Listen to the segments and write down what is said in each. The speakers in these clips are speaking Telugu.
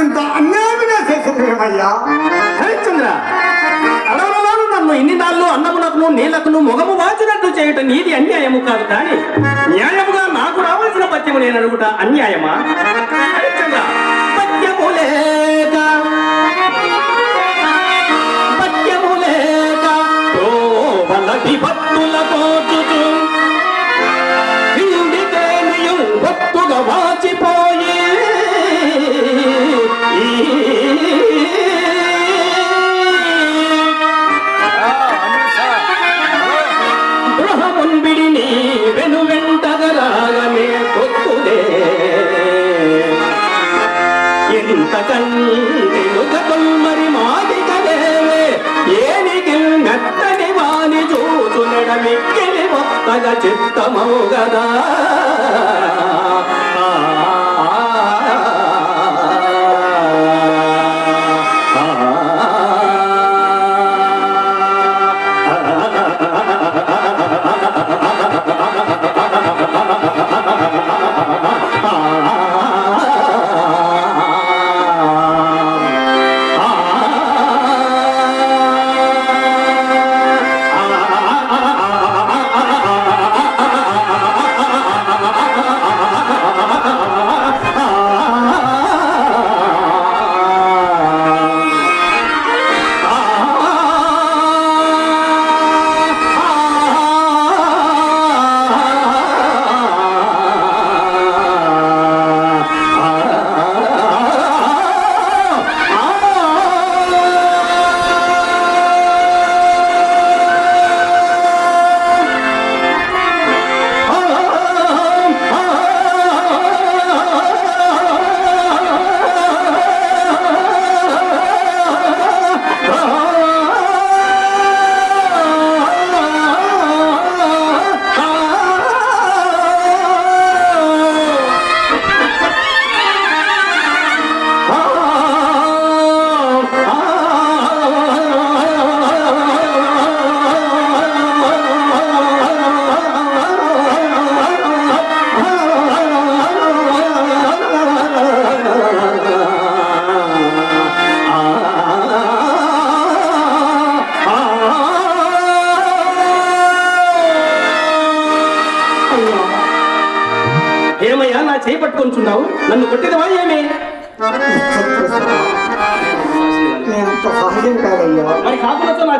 ఇంత అన్యాయంగా చేసేదేమయ్యా హరిశ్చంద్ర అడవులలో నన్ను ఇన్ని నాళ్ళు అన్నమునకును నీళ్ళకును మొగము వాచినట్లు చేయటం నీది అన్యాయము కాదు కానీ న్యాయముగా నాకు రావాల్సిన పద్యము నేను అడుగుట అన్యాయమా? హరిశ్చంద్ర పద్యము మొత్తగ చిత్తమవు గదా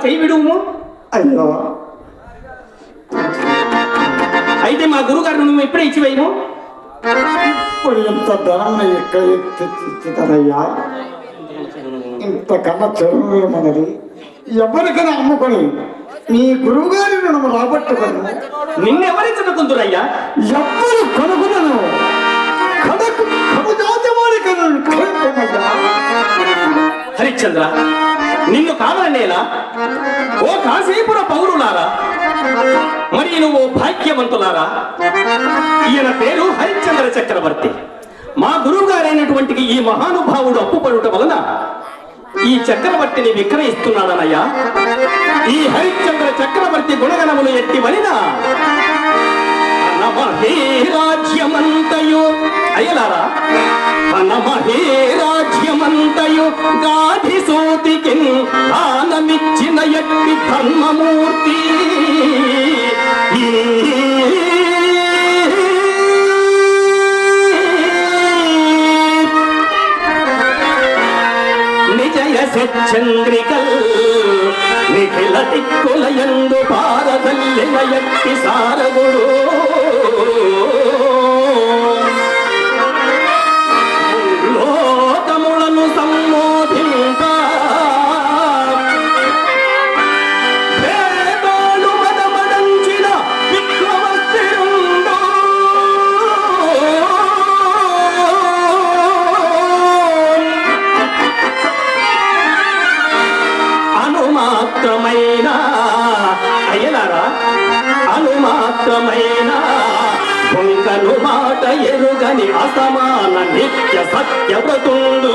కాకులతో నా చేయి విడుము అయ్యో. అయితే మా గురుగారు నువ్వు ఎప్పుడే ఇచ్చివేయము ఇప్పుడు ఇంత ధనాన్ని ఎక్కడ తెచ్చిస్తానయ్యా ఇంతకన్నా చెరువుమన్నది ఎవరికైనా అమ్ముకొని నీ గురువుగారి రుణము రాబట్టుకొని నిన్నెవరించకుందురయ్యా ఎవ్వరు కొనుగొనను. కడకు కడుజాతి వారికి హరిశ్చంద్ర నిన్ను కాదనేలా ఓ కాసేపుర పౌరులారా మరి నువ్వు భాగ్యవంతులారా? ఈయన పేరు హరిశ్చంద్ర చక్రవర్తి. మా గురువు గారైనటువంటి ఈ మహానుభావుడు అప్పుపడుట వలన ఈ చక్రవర్తిని విక్రయిస్తున్నాడనయ్యా. ఈ హరిశ్చంద్ర చక్రవర్తి గుణగణములు ఎట్టి వలిన రాజ్యమంతయు. అయ్యలారా రాజ్యమంతయు. గాధి సూతికి దానమిచ్చిన ఎట్టి ధర్మమూర్తి నిజయ చంద్రికల్ నిఖిల దిక్కుల ఎందు పారదల్లిన ఎట్టి సారగుడు. ఎరుగని అసమాన నిత్య సత్యవ్రతుండు.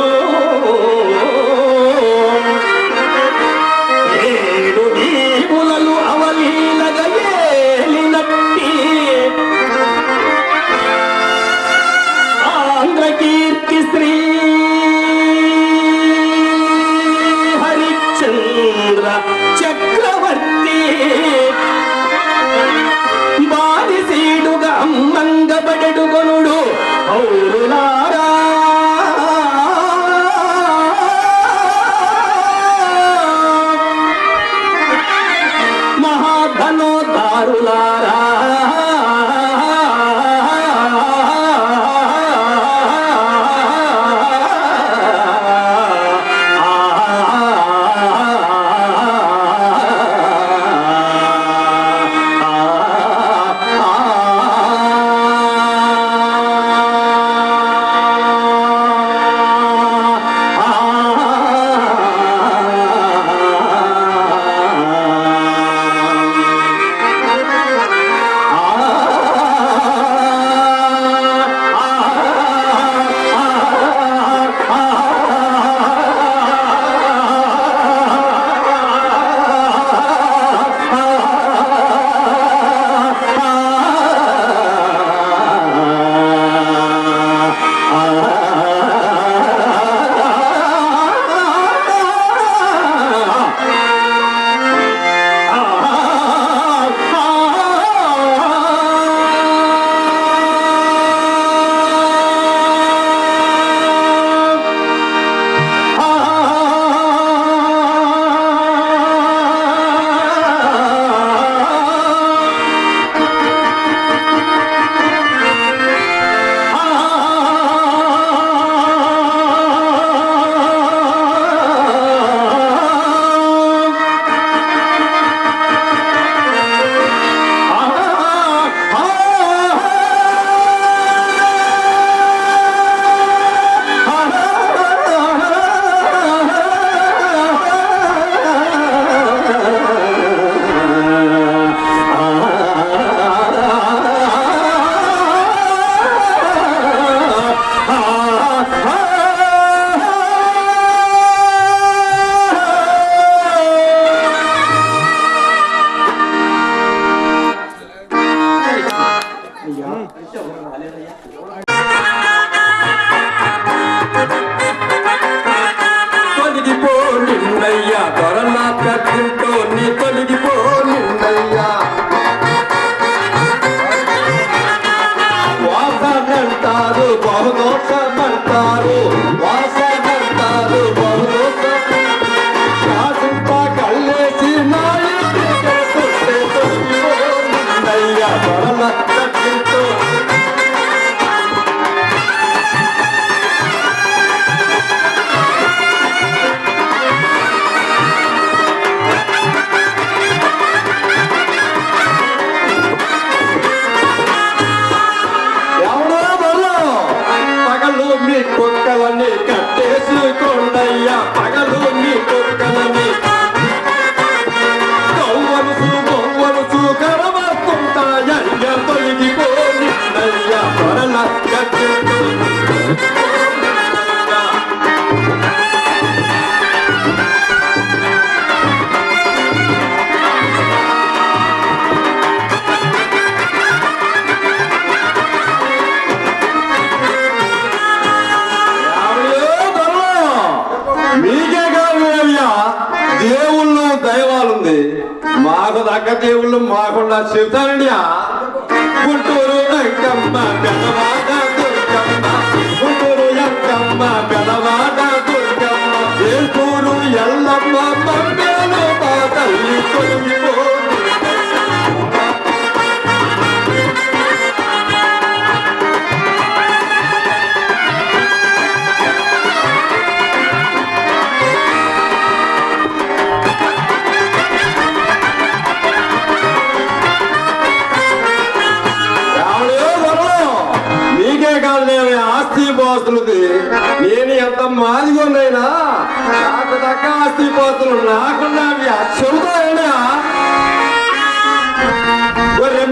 మాకుండా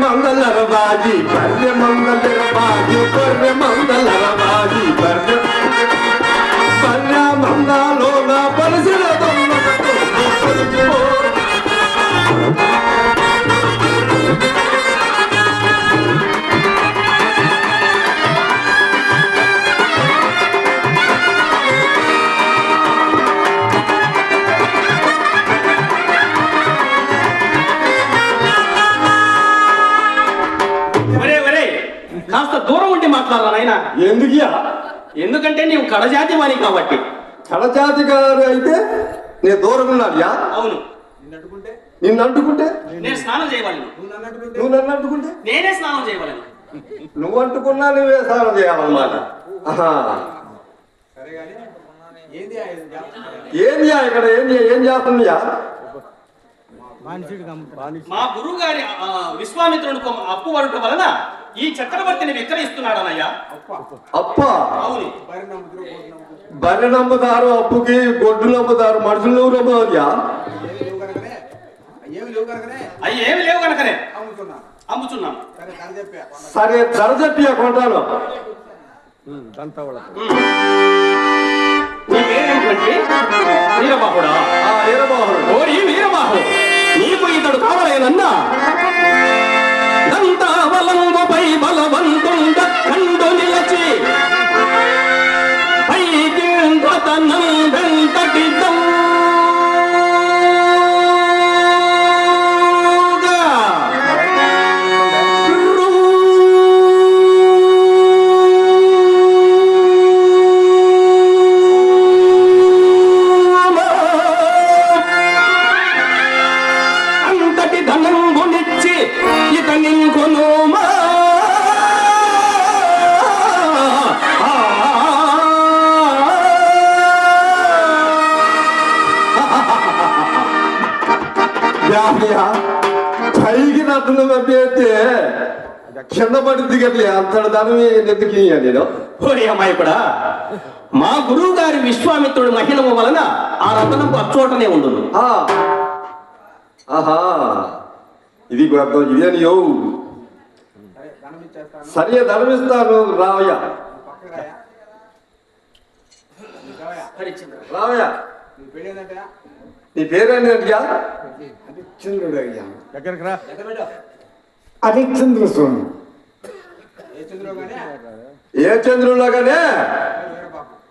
ಮಂಗಲರ ಬಾಜಿ ಬರ್ರೆ ಮಂಗಲರ ಬಾಜಿ ಬರ್ರೆ ಮಂಗಲರ ಬಾಜಿ ಬರ್ರೆ కాస్త దూరం ఉండి మాట్లాడాలా నాయనా. ఎందుకుయా ఎందుకంటే నీవు కడజాతి వాణి కాబట్టి. కళజాతి గారు అయితే నేను దూరం ఉన్నాను అవును. నిన్ను అంటుకుంటే నేను స్నానం చేయవాలను. నువ్వు నన్ను అంటుకుంటే నేనే స్నానం చేయవాలను. నువ్వు అంటుకున్నా నువ్వే సారం చేయాలన్నమాట. ఏందియా ఇక్కడ? ఏం ఏం చేస్తుందియా మా గురువు గారి ఆ, విశ్వామిత్రునికి అప్పు వరుట వలన ఈ చక్రవర్తిని విక్రయిస్తున్నాడనయ్యా. అప్ప. అవును. బర్రె నమ్ముతారు అప్పుకి గొడ్డు నమ్ముతారు మనుషులు నువ్వు నమ్మదయ్యా ఏమి లేవు కనుకనే. అవి ఏమి లేవు కనుకనే. అమ్ముతున్నా అమ్ముచున్నాను. సరే ధర చెప్పా. కొంటాను నీ పేరేంటంటే వీరబాహుడా. ఆ వీరమోహన్ ఓరి వీరబాహు నీకు ఇతడు కావలేనన్నా? దంతావలంబపై బలవంతుండ కండు నిలచ పైకి నట్టును పంపిస్తే కింద పడింది కదా అంతటి ధనం ఎందుకు నేను? ఓరి అమ్మాయికుడా మా గురువు గారి విశ్వామిత్రుడు మహిళము వలన ఆ రతనపు అచ్చోటనే ఉండును. ఆ. ఆహా. ఇది ఇదేని యో సరే ధనమిస్తాను రావయ్యా. రావయ్య. నీ పెళ్ళి ఏంటంటే నీ పేరేంటయ్యా అది చంద్రుడు అయ్యా ఎంత పెట్టు అది చంద్ర స్వామి. ఏ చంద్రుడు కానీ ఏ చంద్రులాగానే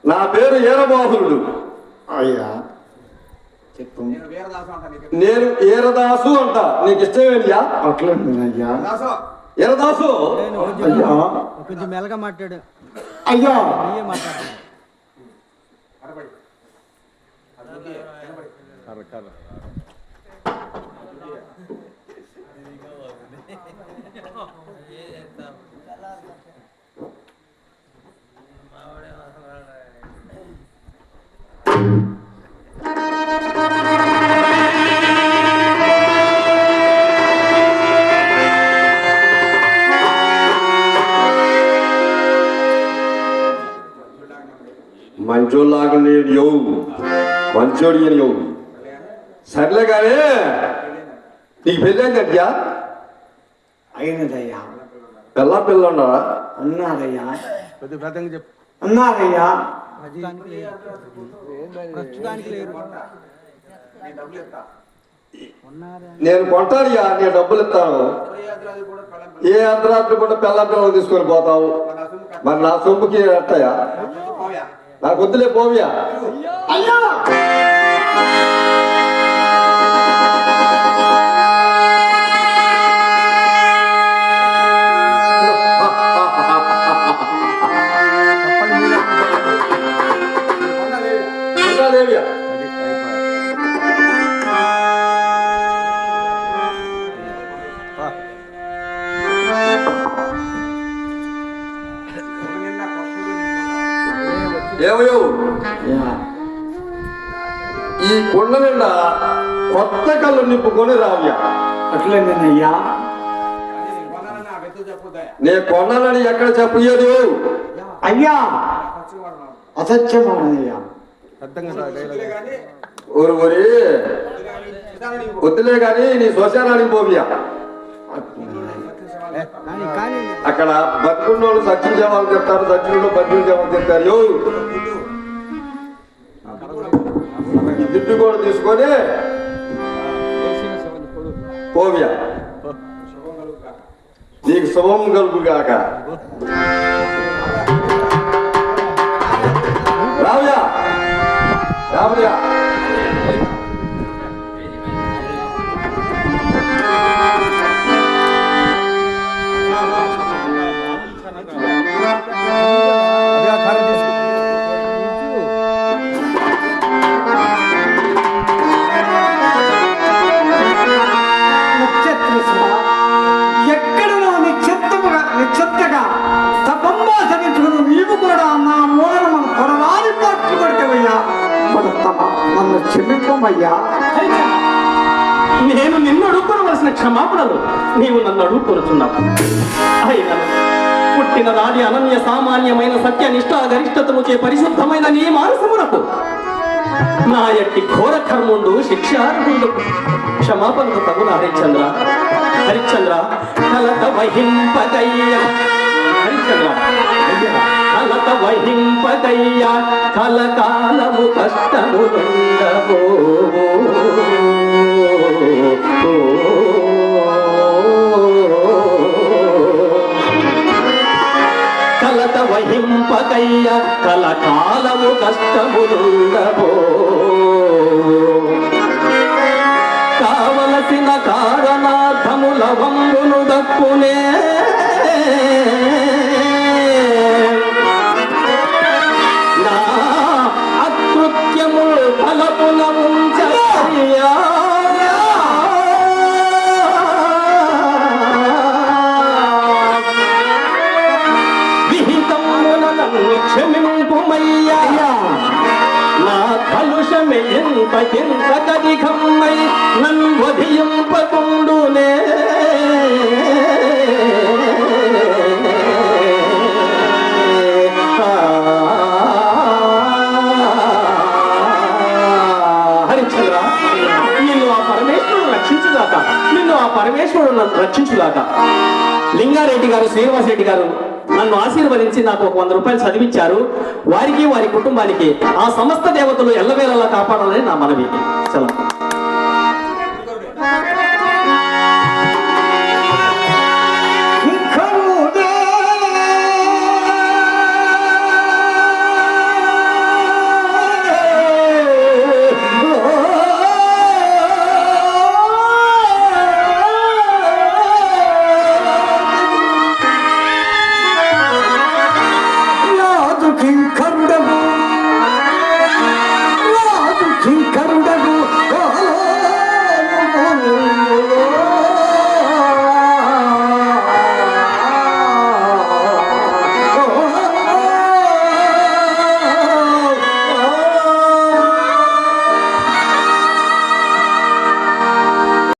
నా పేరు ఈరబాహులుడు అయ్యా. చెప్పు. నేను వీరదాసు అంటా నీకు. నేను ఈరదాసు అంట. నీకు ఇష్టమేంటియా అట్లనేనయ్యా దాసు ఈరదాసు అయ్యా. కొంచెం మెల్లగా మాట్లాడు. అయ్యా. మాట్లాడు. கர கர ಮಂಜುಳಾಗಲಿ ಯೋ ಮಂಜೋಳಿಯನ್ పెళ్ళైందయ్యా? అయినదయ్యా. పిల్ల పిల్ల ఉన్నారా ఉన్నారయ్యా కొద్ది పెద్దగా చెప్పు. ఉన్నారయ్యా ప్రస్తుతానికి లేరు. నేను కొంటానయ్యా నేను డబ్బులు ఇస్తాను. ఏ అర్ధరాత్రి కూడా పిల్ల పిల్లలు తీసుకొని పోతావు? మరి నా సొమ్ముకి ఎట్టయా పోయా. నాకు వద్దులే పోవియా? ఏమయ్యో? అయ్యా ఈ కొండ నిండా కొత్త కళ్ళు నింపుకొని రావ్యా. అట్లేనేనయ్యా. చెప్పొద్దా నే కొన్నానని ఎక్కడ చెప్పలేదు అయ్యా. అసత్యమానయ్యా వద్దులే కానీ నీ శ్మశానానికి పోవియా. కానీ అక్కడ అక్కడ బతుకున్నోళ్ళు సత్యం జవాలు చెప్తారు సచినులు బతుకులు జవాలు చెప్తారు. యో! ఈ కూడా తీసుకొని పోవియా. నీకు శుభం కలుగు కాక రావ్యా. రావ్యా. నన్ను క్షమింపమయ్యా నేను నిన్ను అడుక్కోవలసిన క్షమాపణలు నీవు నన్ను అడుక్కొనుచున్నావు అయినా పుట్టిన నాది అనన్య సామాన్యమైన సత్య నిష్ఠా గరిష్టతను చే పరిశుద్ధమైన నీ మానసమునకు. నా ఎట్టి ఘోర కర్ముండు శిక్షార్హుండు. క్షమాపణకు తగున హరిశ్చంద్ర. హరిశ్చంద్ర కలత వహింపదయ్య. హరిశ్చంద్ర కలత వహింపదయ్య. కలకాలము కష్టము ఓ వహింపకయ్య కలకాలము కష్టములుండబో. కావలసిన కారణార్థముల వంగును దక్కునే పరమేశ్వరుడు నన్ను రక్షించులాక లింగారెడ్డి గారు శ్రీనివాస్ రెడ్డి గారు నన్ను ఆశీర్వదించి నాకు ఒక వంద రూపాయలు చదివించారు. వారికి వారి కుటుంబానికి ఆ సమస్త దేవతలు ఎల్లవేళలా కాపాడాలని నా మనవి. సెలవు.